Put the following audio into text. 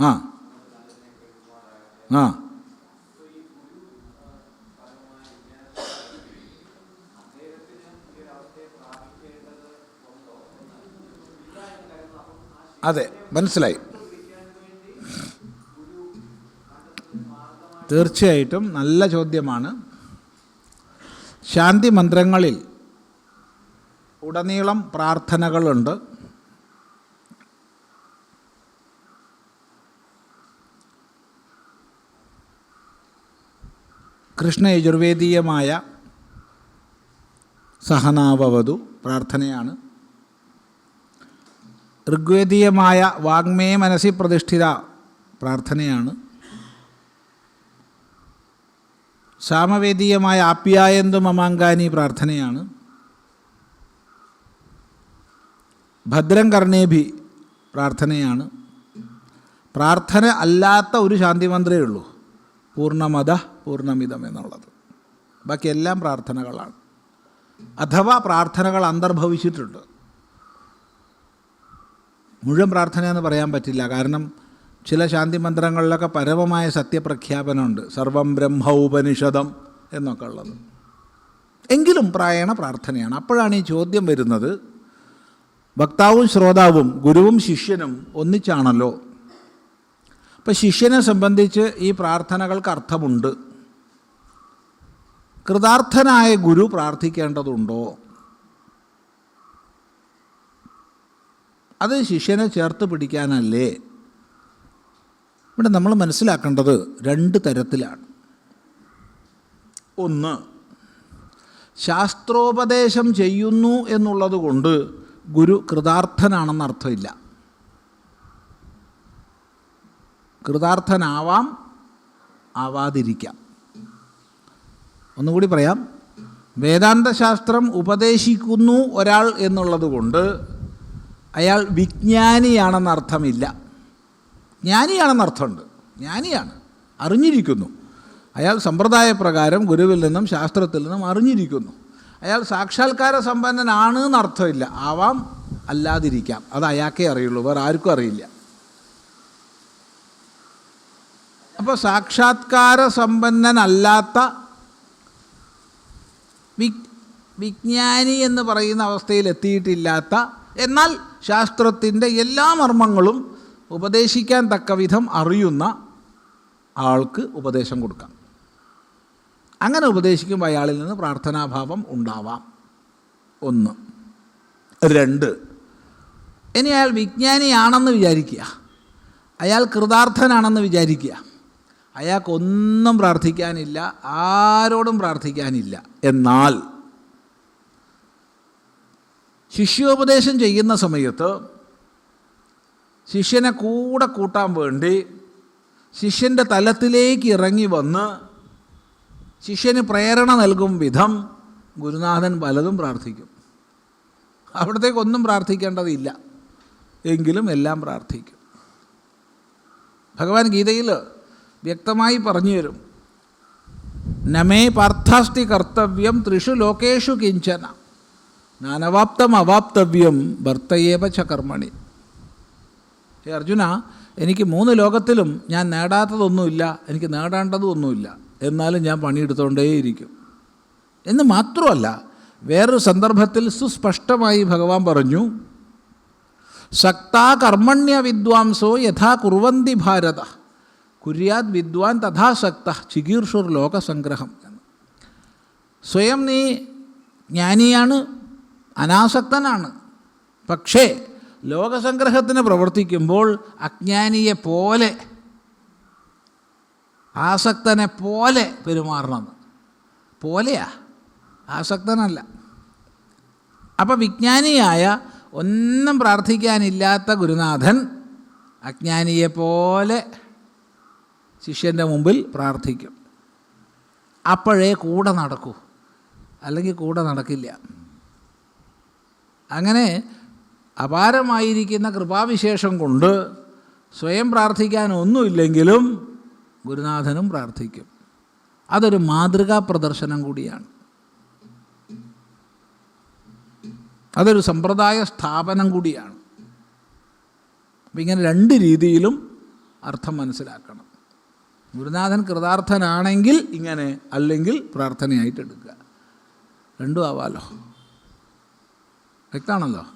ആ. ആ. അതെ മനസ്സിലായി. തീർച്ചയായിട്ടും നല്ല ചോദ്യമാണ്. ശാന്തി മന്ത്രങ്ങളിൽ ഉടനീളം പ്രാർത്ഥനകളുണ്ട്. കൃഷ്ണ യജുർവേദീയമായ സഹനാവവതു പ്രാർത്ഥനയാണ്. ഋഗ്വേദീയമായ വാഗ്മേ മനസ്സി പ്രതിഷ്ഠിത പ്രാർത്ഥനയാണ്. സാമവേദീയമായ ആപ്യായന്തു മമാങ്കാനി പ്രാർത്ഥനയാണ്. ഭദ്രം കർണേഭി പ്രാർത്ഥനയാണ്. പ്രാർത്ഥന അല്ലാത്ത ഒരു ശാന്തിമന്ത്രേ ഉള്ളൂ. പൂർണമത പൂർണമിതം എന്നുള്ളത്. ബാക്കി എല്ലാം പ്രാർത്ഥനകളാണ്. അഥവാ പ്രാർത്ഥനകൾ അന്തർഭവിച്ചിട്ടുണ്ട്. മുഴുവൻ പ്രാർത്ഥനയെന്ന് പറയാൻ പറ്റില്ല. കാരണം ചില ശാന്തി മന്ത്രങ്ങളിലൊക്കെ പരമമായ സത്യപ്രഖ്യാപനമുണ്ട്. സർവം ബ്രഹ്മ ഉപനിഷദം എന്നൊക്കെ ഉള്ളത്. എങ്കിലും പ്രായണ പ്രാർത്ഥനയാണ്. അപ്പോഴാണ് ഈ ചോദ്യം വരുന്നത്. വക്താവും ശ്രോതാവും ഗുരുവും ശിഷ്യനും ഒന്നിച്ചാണല്ലോ അപ്പം ശിഷ്യനെ സംബന്ധിച്ച് ഈ പ്രാർത്ഥനകൾക്ക് അർത്ഥമുണ്ട്. കൃതാർത്ഥനായ ഗുരു പ്രാർത്ഥിക്കേണ്ടതുണ്ടോ? അത് ശിഷ്യനെ ചേർത്ത് പിടിക്കാനല്ലേ? ഇവിടെ നമ്മൾ മനസ്സിലാക്കേണ്ടത് രണ്ട് തരത്തിലാണ്. ഒന്ന് ശാസ്ത്രോപദേശം ചെയ്യുന്നു എന്നുള്ളത് കൊണ്ട് ഗുരു കൃതാർത്ഥനാണെന്ന് അർത്ഥമില്ല കൃതാർത്ഥനാവാം ആവാതിരിക്കാം. ഒന്നുകൂടി പറയാം. വേദാന്തശാസ്ത്രം ഉപദേശിക്കുന്നു ഒരാൾ എന്നുള്ളത് കൊണ്ട് അയാൾ വിജ്ഞാനിയാണെന്നർത്ഥമില്ല അർത്ഥമില്ല. ജ്ഞാനിയാണെന്ന് അർത്ഥമുണ്ട്. ജ്ഞാനിയാണ്. അറിഞ്ഞിരിക്കുന്നു. അയാൾ സമ്പ്രദായപ്രകാരം ഗുരുവിൽ നിന്നും ശാസ്ത്രത്തിൽ നിന്നും അറിഞ്ഞിരിക്കുന്നു. അയാൾ സാക്ഷാത്കാര സമ്പന്നനാണ് എന്നർത്ഥമില്ല. ആവാം അല്ലാതിരിക്കാം. അത് അയാൾക്കേ അറിയുള്ളൂ. വേറെ ആർക്കും അറിയില്ല. അപ്പോൾ സാക്ഷാത്കാര സമ്പന്നനല്ലാത്ത വിജ്ഞാനി എന്ന് പറയുന്ന അവസ്ഥയിൽ എത്തിയിട്ടില്ലാത്ത എന്നാൽ ശാസ്ത്രത്തിന്റെ എല്ലാ മർമ്മങ്ങളും ഉപദേശിക്കാൻ തക്ക വിധം അറിയുന്ന ആൾക്ക് ഉപദേശം കൊടുക്കാം. അങ്ങനെ ഉപദേശിക്കുമ്പോൾ അയാളിൽ നിന്ന് പ്രാർത്ഥനാഭാവം ഉണ്ടാവാം. ഒന്ന്. രണ്ട്. ഇനി അയാൾ വിജ്ഞാനിയാണെന്ന് വിചാരിക്കുക. അയാൾ കൃതാർത്ഥനാണെന്ന് വിചാരിക്കുക. അയാൾക്കൊന്നും പ്രാർത്ഥിക്കാനില്ല ആരോടും പ്രാർത്ഥിക്കാനില്ല. എന്നാൽ ശിഷ്യോപദേശം ചെയ്യുന്ന സമയത്ത് ശിഷ്യനെ കൂടെ കൂട്ടാൻ വേണ്ടി ശിഷ്യന്റെ തലത്തിലേക്ക് ഇറങ്ങി വന്ന് ശിഷ്യന് പ്രേരണ നൽകും വിധം ഗുരുനാഥൻ പലതും പ്രാർത്ഥിക്കും. അവിടത്തേക്കൊന്നും പ്രാർത്ഥിക്കേണ്ടതില്ല എങ്കിലും എല്ലാം പ്രാർത്ഥിക്കും. ഭഗവാൻ ഗീതയിൽ വ്യക്തമായി പറഞ്ഞു തരും. നമേ പാർത്ഥാസ്തി കർത്തവ്യം ത്രിഷു ലോകേഷു കിഞ്ചന. നാനവാപ്തം അവാപ്തവ്യം ഭർത്തയേവ ച കർമ്മണി. ഹേ അർജുന എനിക്ക് മൂന്ന് ലോകത്തിലും ഞാൻ നേടാത്തതൊന്നുമില്ല എനിക്ക് നേടേണ്ടതും ഒന്നുമില്ല എന്നാലും ഞാൻ പണിയെടുത്തുകൊണ്ടേയിരിക്കും എന്ന് മാത്രമല്ല വേറൊരു സന്ദർഭത്തിൽ സുസ്പഷ്ടമായി ഭഗവാൻ പറഞ്ഞു സക്താ കർമ്മണ്യ വിദ്വാംസോ യഥാ കുറുവന്തി ഭാരത. കുര്യാത് വിദ്വാൻ തഥാസക്ത ചികീർഷുർ ലോകസംഗ്രഹം സ്വയം നീ ജ്ഞാനിയാണ് അനാസക്തനാണ്. പക്ഷേ ലോകസംഗ്രഹത്തിന് പ്രവർത്തിക്കുമ്പോൾ അജ്ഞാനിയെ പോലെ ആസക്തനെ പോലെ പെരുമാറണം. പോലെയാ ആസക്തനല്ല. അപ്പം വിജ്ഞാനിയായ ഒന്നും പ്രാർത്ഥിക്കാനില്ലാത്ത ഗുരുനാഥൻ അജ്ഞാനിയെ പോലെ ശിഷ്യന്റെ മുമ്പിൽ പ്രാർത്ഥിക്കും. അപ്പോഴേ കൂടെ നടക്കൂ. അല്ലെങ്കിൽ കൂടെ നടക്കില്ല. അങ്ങനെ അപാരമായിരിക്കുന്ന കൃപാവിശേഷം കൊണ്ട് സ്വയം പ്രാർത്ഥിക്കാൻ ഒന്നുമില്ലെങ്കിലും ഗുരുനാഥനും പ്രാർത്ഥിക്കും. അതൊരു മാതൃകാ പ്രദർശനം കൂടിയാണ്. അതൊരു സമ്പ്രദായ സ്ഥാപനം കൂടിയാണ്. അപ്പം ഇങ്ങനെ രണ്ട് രീതിയിലും അർത്ഥം മനസ്സിലാക്കണം. ഗുരുനാഥൻ കൃതാർത്ഥനാണെങ്കിൽ ഇങ്ങനെ അല്ലെങ്കിൽ പ്രാർത്ഥനയായിട്ട് എടുക്കുക. രണ്ടും ആവാലോ? വ്യക്തമാണല്ലോ?